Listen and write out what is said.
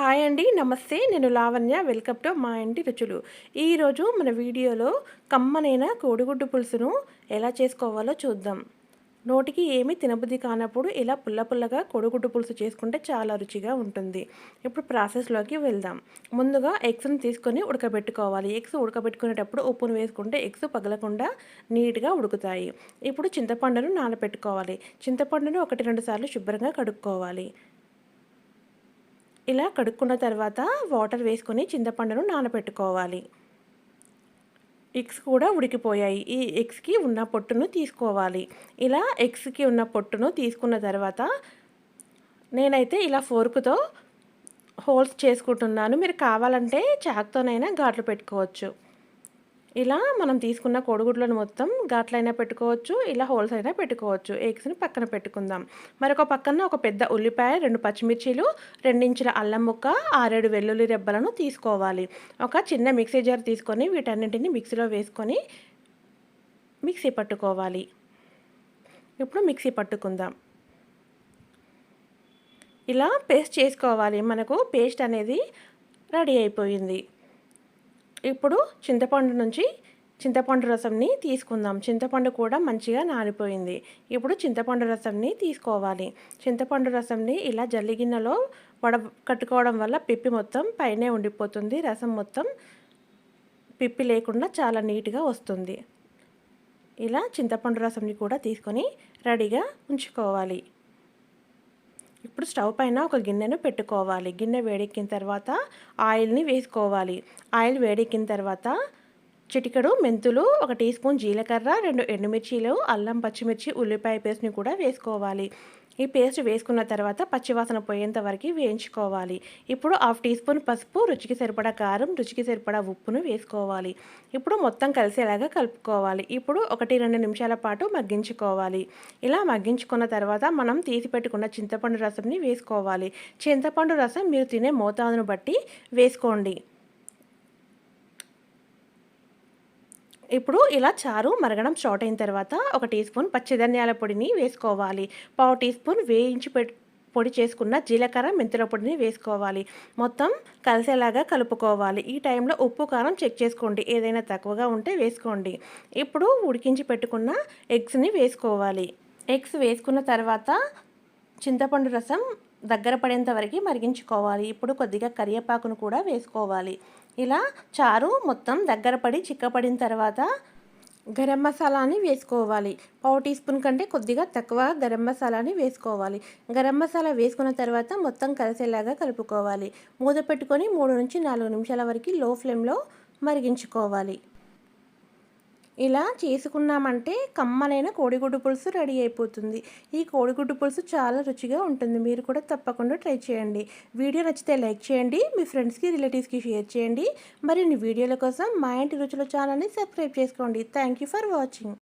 Hi అండి నమస్తే. నేను లావణ్య వెల్కమ్ టు మా ఇంటి రుచులు. ఈరోజు మన వీడియోలో కమ్మనైన కోడిగుడ్డు పులుసును ఎలా చేసుకోవాలో చూద్దాం. నోటికి ఏమీ తినబుద్ధి కానప్పుడు ఇలా పుల్ల పుల్లగా కోడిగుడ్డు పులుసు చేసుకుంటే చాలా రుచిగా ఉంటుంది. ఇప్పుడు ప్రాసెస్లోకి వెళ్దాం. ముందుగా ఎగ్స్ని తీసుకొని ఉడకబెట్టుకోవాలి. ఎగ్స్ ఉడకబెట్టుకునేటప్పుడు ఉప్పును వేసుకుంటే ఎగ్స్ పగలకుండా నీట్గా ఉడుకుతాయి. ఇప్పుడు చింతపండును నానబెట్టుకోవాలి చింతపండును ఒకటి రెండు సార్లు శుభ్రంగా కడుక్కోవాలి. ఇలా కడుక్కున్న తర్వాత వాటర్ వేసుకొని చింతపండును నానబెట్టుకోవాలి. ఎగ్స్ కూడా ఉడికిపోయాయి. ఈ ఎగ్స్కి ఉన్న పొట్టును తీసుకోవాలి. ఇలా ఎగ్స్కి ఉన్న పొట్టును తీసుకున్న తర్వాత నేనైతే ఇలా ఫోర్కుతో హోల్స్ చేసుకుంటున్నాను. మీరు కావాలంటే చాక్తోనైనా ఘాట్లు పెట్టుకోవచ్చు. ఇలా మనం తీసుకున్న కోడిగుడ్లను మొత్తం ఘాట్లైనా పెట్టుకోవచ్చు ఇలా హోల్స్ అయినా పెట్టుకోవచ్చు. ఎగ్స్ని పక్కన పెట్టుకుందాం. మరొక పక్కన ఒక పెద్ద ఉల్లిపాయ రెండు పచ్చిమిర్చీలు రెండించుల అల్లం ముక్క ఆరేడు వెల్లుల్లి రెబ్బలను తీసుకోవాలి. ఒక చిన్న మిక్సీ జార్ తీసుకొని వీటన్నింటిని మిక్సీలో వేసుకొని మిక్సీ పట్టుకోవాలి. ఇప్పుడు మిక్సీ పట్టుకుందాం. ఇలా పేస్ట్ చేసుకోవాలి. మనకు పేస్ట్ అనేది రెడీ అయిపోయింది. ఇప్పుడు చింతపండు నుంచి చింతపండు రసంని తీసుకుందాం. చింతపండు కూడా మంచిగా నానిపోయింది. ఇప్పుడు చింతపండు రసంని తీసుకోవాలి. చింతపండు రసంని ఇలా జల్లిగిన్నెలో వడ కట్టుకోవడం వల్ల పిప్పి మొత్తం పైనే ఉండిపోతుంది. రసం మొత్తం పిప్పి లేకుండా చాలా నీట్గా వస్తుంది. ఇలా చింతపండు రసంని కూడా తీసుకొని రెడీగా ఉంచుకోవాలి. ఇప్పుడు స్టవ్ పైన ఒక గిన్నెను పెట్టుకోవాలి. గిన్నె వేడెక్కిన తర్వాత ఆయిల్ని వేసుకోవాలి. ఆయిల్ వేడెక్కిన తర్వాత చిటికెడు మెంతులు ఒక టీ స్పూన్ జీలకర్ర రెండు ఎండుమిర్చీలు అల్లం పచ్చిమిర్చి ఉల్లిపాయ పేస్ట్ని కూడా వేసుకోవాలి. ఈ పేస్ట్ వేసుకున్న తర్వాత పచ్చివాసన పోయేంత వరకు వేయించుకోవాలి. ఇప్పుడు హాఫ్ టీ స్పూన్ పసుపు రుచికి సరిపడా కారం రుచికి సరిపడా ఉప్పును వేసుకోవాలి. ఇప్పుడు మొత్తం కలిసేలాగా కలుపుకోవాలి. ఇప్పుడు ఒకటి రెండు నిమిషాల పాటు మగ్గించుకోవాలి. ఇలా మగ్గించుకున్న తర్వాత మనం తీసి పెట్టుకున్న చింతపండు రసంని వేసుకోవాలి. చింతపండు రసం మీరు తినే మోతాదును బట్టి వేసుకోండి. ఇప్పుడు ఇలా చారు మరగడం స్టార్ట్ అయిన తర్వాత ఒక టీ స్పూన్ పచ్చిధనియాల పొడిని వేసుకోవాలి. పావు టీ స్పూన్ వేయించి పొడి చేసుకున్న జీలకర్ర మెంతుల పొడిని వేసుకోవాలి. మొత్తం కలిసేలాగా కలుపుకోవాలి. ఈ టైంలో ఉప్పు కారం చెక్ చేసుకోండి. ఏదైనా తక్కువగా ఉంటే వేసుకోండి. ఇప్పుడు ఉడికించి పెట్టుకున్న ఎగ్స్ని వేసుకోవాలి. ఎగ్స్ వేసుకున్న తర్వాత చింతపండు రసం దగ్గర పడేంత వరకు మరిగించుకోవాలి. ఇప్పుడు కొద్దిగా కరివేపాకును కూడా వేసుకోవాలి. ఇలా చారు మొత్తం దగ్గర పడి చిక్కపడిన తర్వాత గరం మసాలాని వేసుకోవాలి. పావు టీ స్పూన్ కంటే కొద్దిగా తక్కువ గరం మసాలాని వేసుకోవాలి. గరం మసాలా వేసుకున్న తర్వాత మొత్తం కలిసేలాగా కలుపుకోవాలి. మూత పెట్టుకొని మూడు నుంచి నాలుగు నిమిషాల వరకు లో ఫ్లేమ్లో మరిగించుకోవాలి. ఇలా చేసుకున్నామంటే కమ్మనైన కోడిగుడ్డు పులుసు రెడీ అయిపోతుంది. ఈ కోడిగుడ్డు పులుసు చాలా రుచిగా ఉంటుంది. మీరు కూడా తప్పకుండా ట్రై చేయండి. వీడియో నచ్చితే లైక్ చేయండి. మీ ఫ్రెండ్స్కి రిలేటివ్స్కి షేర్ చేయండి. మరిన్ని వీడియోల కోసం మా ఇంటి రుచుల ఛానల్ని సబ్స్క్రైబ్ చేసుకోండి. Thank you for watching.